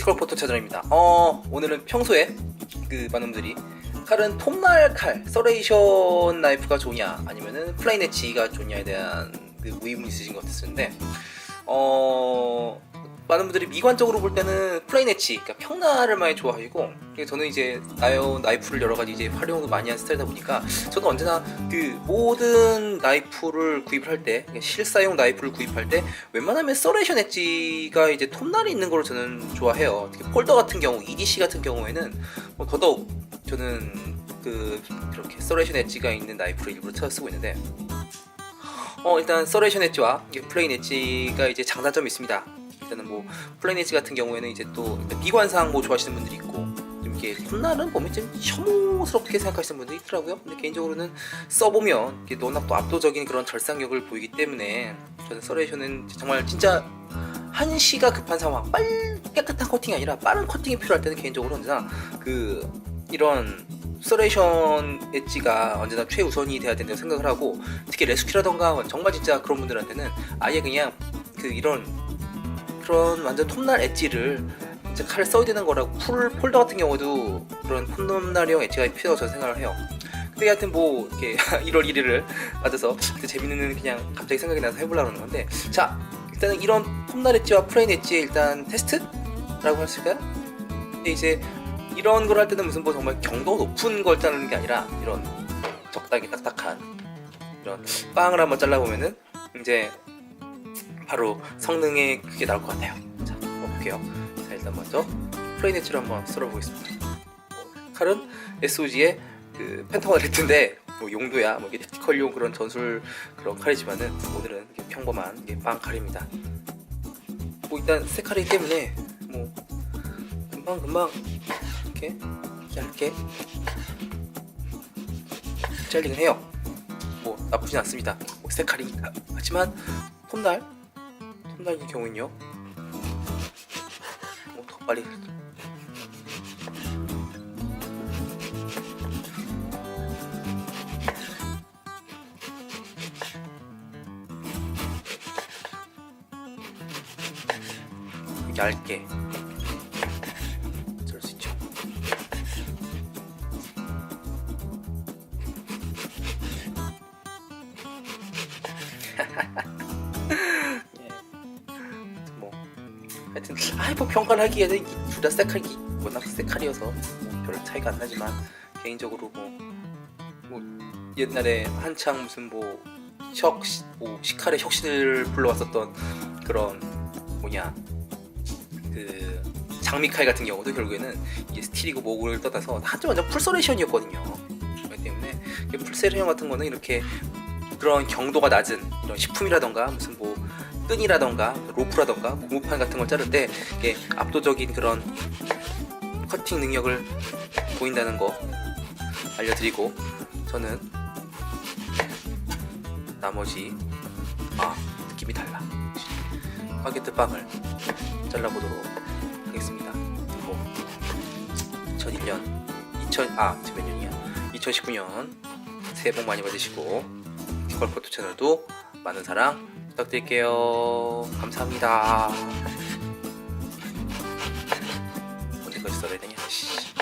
택티컬 포토 차전입니다. 어, 오늘은 평소에 그 많은 분들이 칼은 톱날 칼, 서레이션 나이프가 좋냐, 아니면은 플레인 엣지가 좋냐에 대한 그 의문 있으신 것 같았는데, 어, 많은 분들이 미관적으로 볼 때는 플레인 엣지, 그러니까 평날을 많이 좋아하시고, 저는 이제 나요 나이프를 여러 가지 이제 활용을 많이 하는 스타일이다 보니까, 저는 언제나 그 모든 나이프를 구입을 할 때, 그러니까 실사용 나이프를 구입할 때, 웬만하면 서레이션 엣지가 이제 톱날이 있는 걸 저는 좋아해요. 특히 폴더 같은 경우, EDC 같은 경우에는 뭐 더더욱 저는 그 이렇게 서레이션 엣지가 있는 나이프를 일부러 찾아 쓰고 있는데, 어 일단 서레이션 엣지와 플레인 엣지가 이제 장단점이 있습니다. 일단은 뭐 엣지 같은 경우에는 이제 또 미관상 뭐 좋아하시는 분들이 있고 좀 이렇게 톱날은 보면 좀 혐오스럽게 생각하시는 분들이 있더라고요. 근데 개인적으로는 써보면 이게 워낙 또 압도적인 그런 절상력을 보이기 때문에 저는 서레이션은 정말 진짜 한시가 급한 상황, 빨리 깨끗한 커팅이 아니라 빠른 커팅이 필요할 때는 개인적으로 언제나 그 이런 서레이션 엣지가 언제나 최우선이 돼야 된다고 생각을 하고 특히 레스큐라던가 정말 진짜 그런 분들한테는 아예 그냥 그 이런 그런 완전 톱날 엣지를 이제 칼을 써야 되는 거라고 풀 폴더 같은 경우도 그런 톱날형 엣지가 필요하다고 저는 생각을 해요. 근데 하여튼 뭐 이렇게 1월 1일을 맞아서 그 재밌는 그냥 갑자기 생각이 나서 해보려는 건데 자 일단은 이런 톱날 엣지와 플레인 엣지의 일단 테스트라고 할수 있을까요? 근데 이제 이런 걸 할 때는 무슨 뭐 정말 경도 높은 걸 자르는 게 아니라 이런 적당히 딱딱한 이런 빵을 한번 잘라보면은 이제 바로 성능에 그게 나올 것 같아요. 자, 볼게요. 자, 일단 먼저 플레인 엣지를 한번 썰어보겠습니다. 칼은 SOG의 그 펜타곤 레트인데 뭐 용도야 뭐 이게 티컬용 그런 전술 그런 칼이지만은 오늘은 이게 평범한 이게 빵 칼입니다. 뭐 일단 새 칼이기 때문에 뭐 금방 금방 이렇게 얇게 잘리긴 해요. 뭐 나쁘진 않습니다. 뭐 새 칼이니까. 하지만 톱날 톱날의 경우는요. 뭐 더 빨리 얇게 하여튼 뭐 평가를 하기에는 둘 다 세칼이 워낙 세칼이어서 뭐 별 차이가 안 나지만 개인적으로 뭐, 뭐 옛날에 한창 무슨 뭐 혁, 뭐 시칼의 혁신을 불러왔었던 그런 뭐냐 그 장미칼 같은 경우도 결국에는 이게 스틸이고 뭐고를 떠나서 한쪽 완전 풀서레이션이었거든요. 그렇기 때문에 이게 풀서레이션 같은 거는 이렇게 그런 경도가 낮은 이런 식품이라던가 무슨 뭐 끈이라던가 로프라던가 고무판 같은 걸 자를 때 이게 압도적인 그런 커팅 능력을 보인다는 거 알려드리고 저는 나머지 아 느낌이 달라 바게트 빵을 잘라보도록 하겠습니다. 뭐 2001년 2000 아 지금 몇 년이야? 2019년 새해 복 많이 받으시고 디컬포트 채널도 많은 사랑 부탁드릴게요. 감사합니다. 언제까지 써야 되냐? 씨.